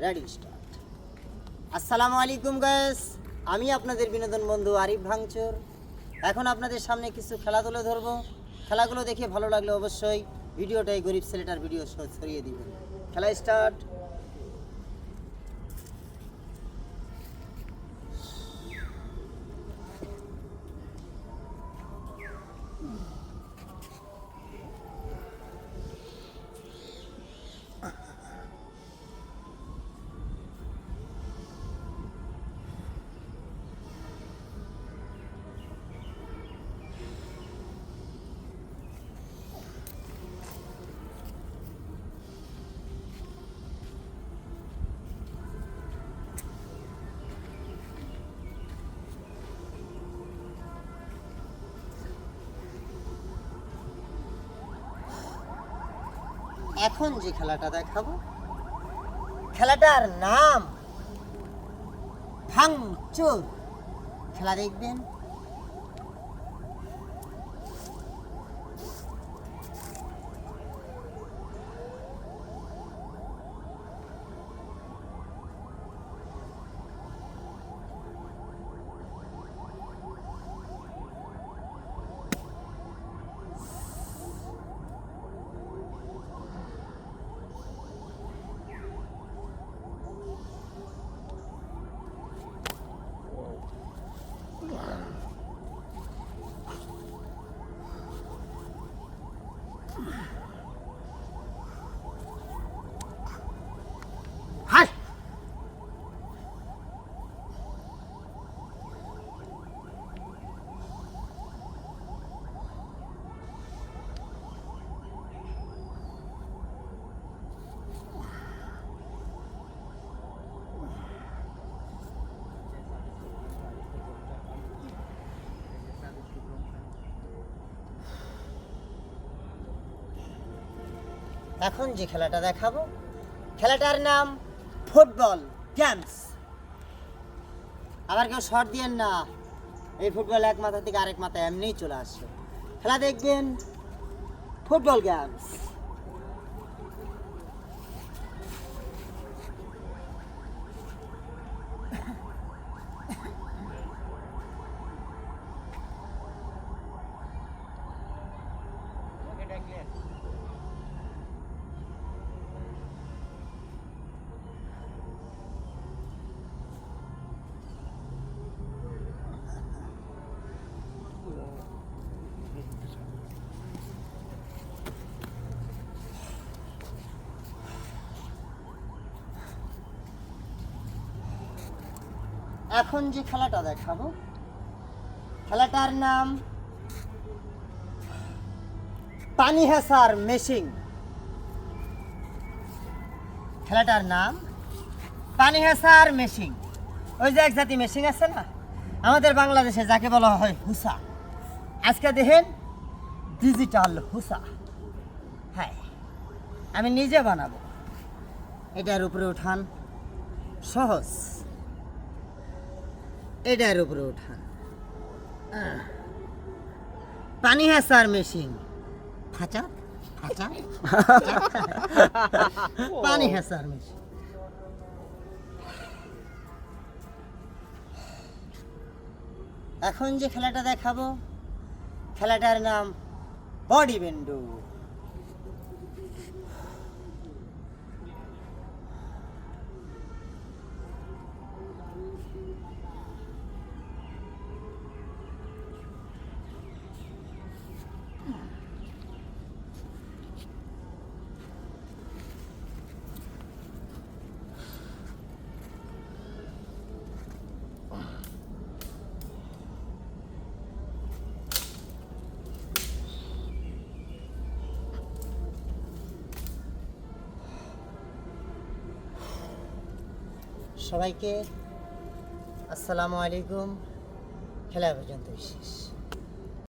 Ready start আসসালামু আলাইকুম guys আমি আপনাদের বিনোদন বন্ধু আরিফ ভাঙচুর। এখন আপনাদের সামনে কিছু খেলা তুলে ধরবো। খেলাগুলো দেখে ভালো লাগলে অবশ্যই ভিডিওটাই গরিব ছেলেটার ভিডিও ছড়িয়ে দিবেন। খেলা স্টার্ট এখন যে খেলাটা দেখাবো খেলাটার নাম ভাঙচুর। খেলা দেখবেন? Come on. এখন যে খেলাটা দেখাবো, খেলাটার নাম ফুটবল গেমস। আবার কেউ শর্ট দিয়েন না, এই ফুটবল এক মাথা থেকে আরেক মাথায় এমনিই চলে আসছে। খেলা দেখবেন, ফুটবল গেমস। এখন যে খেলাটা দেখাবো, খেলাটার নাম পানি হেসার মেশিং খেলাটার নাম পানি হেসার মেশিং ওই যে এক জাতি মেশিং আছে না? আমাদের বাংলাদেশে যাকে বলা হয় হুসা। আজকে দেখেন ডিজিটাল হুসা। হ্যাঁ আমি নিজে বানাবো। এটার উপরে উঠান। সহজ। এটার উপরে উঠান। পানি হেসার মেশিন ফাঁচা ফাঁচা পানি হেসার মেশিন এখন যে খেলাটা দেখাবো খেলাটার নাম বডি বেন্ডু সবাইকে আসসালামু আলাইকুম। খেলা পর্যন্ত শেষ